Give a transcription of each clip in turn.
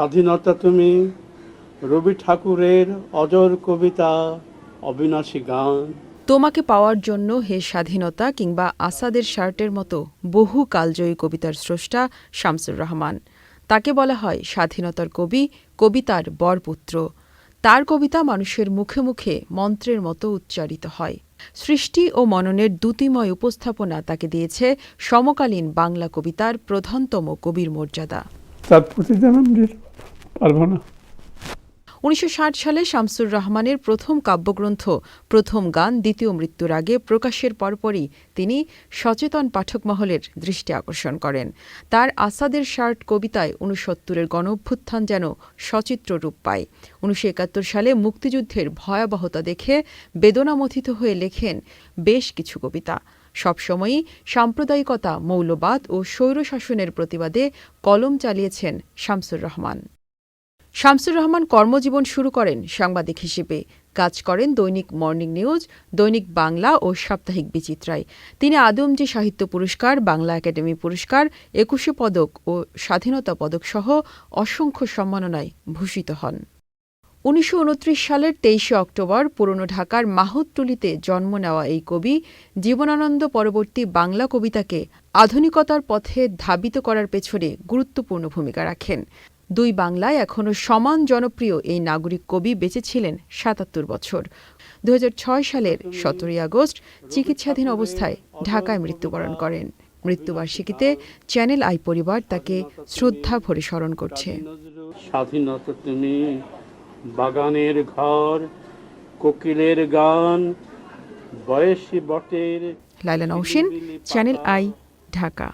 স্বাধীনতা তুমি, রবি ঠাকুরের অজর কবিতা, অবিনাশী গান। তোমাকে পাওয়ার জন্য হে স্বাধীনতা কিংবা আসাদের শার্টের মতো বহু কালজয়ী কবিতার স্রষ্টা শামসুর রহমান। তাকে বলা হয় স্বাধীনতার কবি, কবিতার বরপুত্র। তার কবিতা মানুষের মুখে মুখে মন্ত্রের মতো উচ্চারিত হয়। সৃষ্টি ও মননের দ্যুতিময় উপস্থাপনা তাকে দিয়েছে সমকালীন বাংলা কবিতার প্রধানতম কবির মর্যাদা। তার প্রতিদান দিতে পারব না। উনিশশো সালে শামসুর রহমানের প্রথম কাব্যগ্রন্থ, প্রথম গান, দ্বিতীয় মৃত্যুর আগে প্রকাশের পরপরই তিনি সচেতন পাঠক মহলের দৃষ্টি আকর্ষণ করেন। তার আসাদের শার্ট কবিতায় উনসত্তরের গণঅভ্যুত্থান যেন সচিত্র রূপ পায়। উনিশশো একাত্তর সালে মুক্তিযুদ্ধের ভয়াবহতা দেখে বেদনামথিত হয়ে লেখেন বেশ কিছু কবিতা। সবসময়ই সাম্প্রদায়িকতা, মৌলবাদ ও স্বৈরশাসনের প্রতিবাদে কলম চালিয়েছেন শামসুর রহমান। শামসুর রহমান কর্মজীবন শুরু করেন সাংবাদিক হিসেবে। কাজ করেন দৈনিক মর্নিং নিউজ, দৈনিক বাংলা ও সাপ্তাহিক বিচিত্রায়। তিনি আদমজি সাহিত্য পুরস্কার, বাংলা একাডেমি পুরস্কার, একুশে পদক ও স্বাধীনতা পদক সহ অসংখ্য সম্মাননায় ভূষিত হন। উনিশশো উনত্রিশ সালের তেইশে অক্টোবর পুরনো ঢাকার মাহুতটুলিতে জন্ম নেওয়া এই কবি জীবনানন্দ পরবর্তী বাংলা কবিতাকে আধুনিকতার পথে ধাবিত করার পেছনে গুরুত্বপূর্ণ ভূমিকা রাখেন। দুই বাংলায় এখনও সমান জনপ্রিয় এই নাগরিক কবি বেঁচে ছিলেন সাতাত্তর বছর। দু হাজার ছয় সালের সতেরোই আগস্ট চিকিৎসাধীন অবস্থায় ঢাকায় মৃত্যুবরণ করেন। মৃত্যুবার্ষিকীতে চ্যানেল আই পরিবার তাকে শ্রদ্ধা ভরে স্মরণ করছে। স্বাধীনতা তুমি বাগানের ঘর কোকিলের গান বয়সী বটের Laila Nausin channel I Dhaka.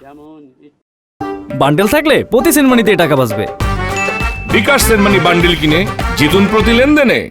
Bundle থাকলে প্রতি সেনমানিতে টাকা বাঁচবে। বিকাশ সেনমানি বান্ডেল কিনে জিতুন প্রতি লেনদেনে।